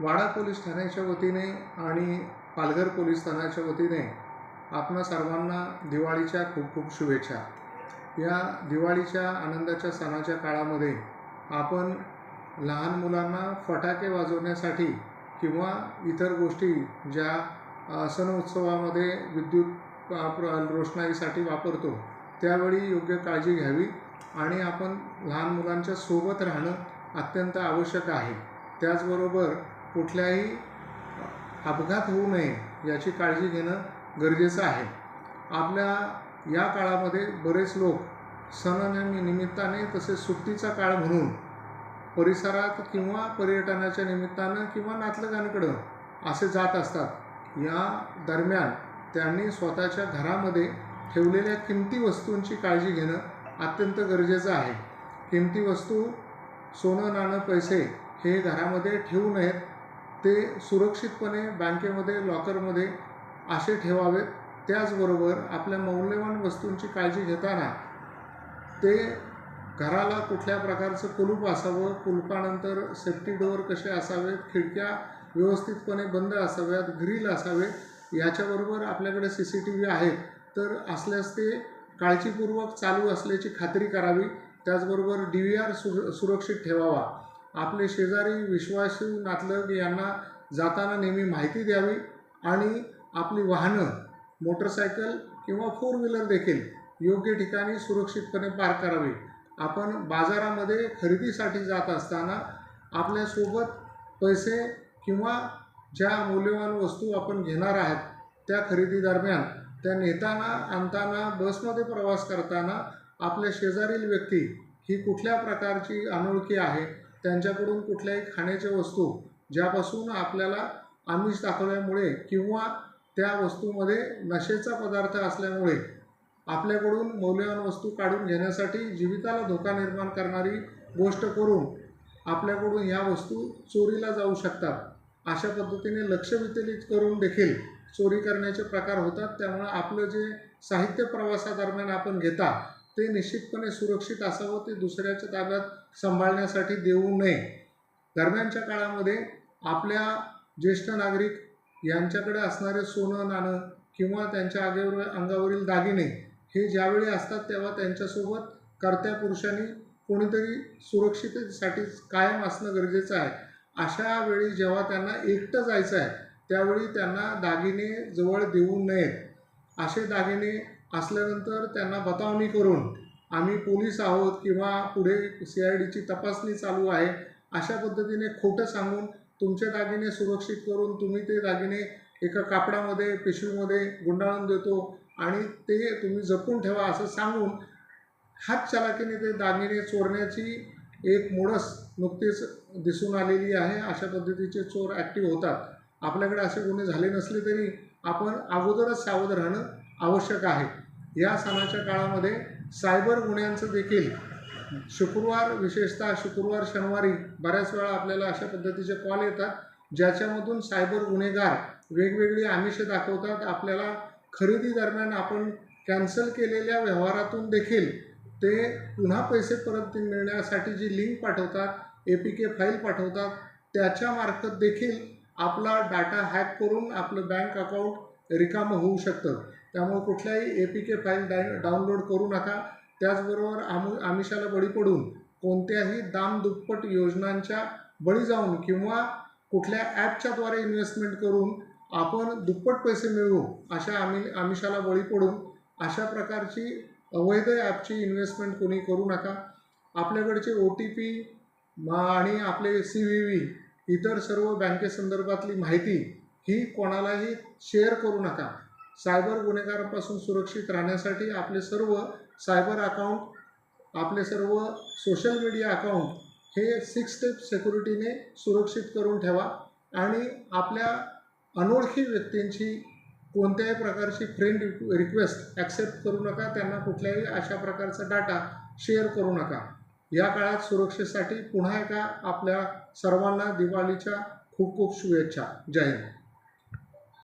वाडा police ठाण्याच्या वतीने आणि पालघर पोलीस ठाण्याच्या वतीने आपणा सर्वांना दिवाळीच्या खूप खूप शुभेच्छा. या दिवाळीच्या आनंदाच्या सणाच्या काळामध्ये आपण लहान मुलांना फटाके वाजवण्यासाठी किंवा इतर गोष्टी ज्या सण उत्सवामध्ये विद्युत रोषणाईसाठी वापरतो त्यावेळी योग्य काळजी घ्यावी आणि आपण लहान मुलांच्या सोबत राहणं अत्यंत आवश्यक आहे. त्याचबरोबर कुठल्याही अपघात होऊ नये याची काळजी घेणं गरजेचं आहे. आपल्या या काळामध्ये बरेच लोक सण निमित्ताने तसेच सुट्टीचा काळ म्हणून परिसरात किंवा पर्यटनाच्या निमित्तानं किंवा नातलगांकडं असे जात असतात. या दरम्यान त्यांनी स्वतःच्या घरामध्ये ठेवलेल्या किमती वस्तूंची काळजी घेणं अत्यंत गरजेचं आहे. किमती वस्तू सोनं नाणं पैसे हे घरामध्ये ठेवू नयेत. ते सुरक्षितपणे बँकेमध्ये लॉकरमध्ये असे ठेवावेत. त्याचबरोबर आपल्या मौल्यवान वस्तूंची काळजी घेताना ते घराला कुठल्या प्रकारचं कुलूप असावं कुलपानंतर सेफ्टी डोअर कसे असावेत खिडक्या व्यवस्थितपणे बंद असाव्यात ग्रील असावेत याच्याबरोबर आपल्याकडे सी सी टी व्ही आहेत. तर असल्यास ते काळजीपूर्वक चालू असल्याची खात्री करावी. त्याचबरोबर डी व्ही आर सुर सुरक्षित ठेवावा. आपले शेजारी विश्वासू नातलग यांना जाताना नेहमी माहिती द्यावी आणि आपली वाहनं मोटरसायकल किंवा फोर व्हीलर देखील योग्य ठिकाणी सुरक्षितपणे पार्क करावी. आपण बाजारामध्ये खरेदीसाठी जात असताना आपल्यासोबत पैसे किंवा ज्या मौल्यवान वस्तू आपण घेणार आहात त्या खरेदी दरम्यान त्या नेताना आणताना बसमध्ये प्रवास करताना आपल्या शेजारील व्यक्ती ही कुठल्या प्रकारची अनोळखी आहे? त्यांच्याकडून कुठल्याही खाण्याच्या वस्तू ज्यापासून आपल्याला आमिष दाखवल्यामुळे किंवा त्या वस्तूमध्ये नशेचा पदार्थ असल्यामुळे आपल्याकडून मौल्यवान वस्तू काढून घेण्यासाठी जीविताला धोका निर्माण करणारी गोष्ट करून आपल्याकडून ह्या वस्तू चोरीला जाऊ शकतात. अशा पद्धतीने लक्ष विचलित करून देखील चोरी करण्याचे प्रकार होतात. त्यामुळे आपलं जे साहित्य प्रवासादरम्यान आपण घेता ते निश्चितपणे सुरक्षित असावं ते दुसऱ्याच्या ताब्यात सांभाळण्यासाठी देऊ नये. दरम्यानच्या काळामध्ये आपल्या ज्येष्ठ नागरिक यांच्याकडे असणारे सोनं नाणं किंवा त्यांच्या आगेवर अंगावरील दागिने हे ज्यावेळी असतात तेव्हा त्यांच्यासोबत कर्त्या पुरुषांनी कोणीतरी सुरक्षिततेसाठी कायम असणं गरजेचं आहे. अशा वेळी जेव्हा त्यांना एकटं जायचं आहे त्यावेळी त्यांना दागिने जवळ देऊ नयेत. असे दागिने असल्यानंतर त्यांना बतावणी करून आम्ही पोलीस आहोत किंवा पुढे सी आय डीची तपासणी चालू आहे अशा पद्धतीने खोटं सांगून तुमचे दागिने सुरक्षित करून तुम्ही ते दागिने एका कापडामध्ये पिशवीमध्ये गुंडाळून देतो आणि ते तुम्ही जपून ठेवा असं सांगून हात चालाकीने ते दागिने चोरण्याची एक मोडस नुकतीच दिसून आलेली आहे. अशा पद्धतीचे चोर ॲक्टिव्ह होतात. आपल्याकडे असे गुन्हे झाले नसले तरी आपण अगोदरच सावध राहणं आवश्यक आहे. या सणाच्या काळामध्ये सायबर गुन्ह्यांचं देखील शुक्रवार विशेषतः शुक्रवार शनिवारी बऱ्याच वेळा आपल्याला अशा पद्धतीचे कॉल येतात ज्याच्यामधून सायबर गुन्हेगार वेगवेगळी आमिषे दाखवतात. आपल्याला खरेदी दरम्यान आपण कॅन्सल केलेल्या व्यवहारातून देखील ते पुन्हा पैसे परत मिळण्यासाठी जी लिंक पाठवतात ए पी के फाईल पाठवतात त्याच्यामार्फत देखील आपला डाटा हॅक करून आपलं बँक अकाउंट रिकामं होऊ शकतं. त्यामुळे कुठल्याही ए पी के फाईल डाय डाउनलोड करू नका. त्याचबरोबर आमु आमिषाला बळी पडून कोणत्याही दाम दुप्पट योजनांच्या बळी जाऊन किंवा कुठल्या ॲपच्याद्वारे इन्व्हेस्टमेंट करून आपण दुप्पट पैसे मिळवू अशा आमि आमिषाला बळी पडून अशा प्रकारची अवैध ॲपची इन्व्हेस्टमेंट कोणी करू नका. आपल्याकडचे ओ टी पी आणि आपले सी व्ही व्ही इतर सर्व बँकेसंदर्भातली माहिती ही कोणालाही शेअर करू नका. सायबर गुन्हेगारांपासून सुरक्षित राहण्यासाठी आपले सर्व सायबर अकाउंट आपले सर्व सोशल मीडिया अकाउंट हे सिक्स स्टेप सेक्युरिटीने सुरक्षित करून ठेवा आणि आपल्या अनोळखी व्यक्तींची कोणत्याही प्रकारची फ्रेंड रिक्वेस्ट ॲक्सेप्ट करू नका त्यांना कुठल्याही अशा प्रकारचा डाटा शेअर करू नका. या काळात सुरक्षेसाठी पुन्हा एका आपल्या सर्वांना दिवाळीच्या खूप खूप शुभेच्छा. जय हिंद.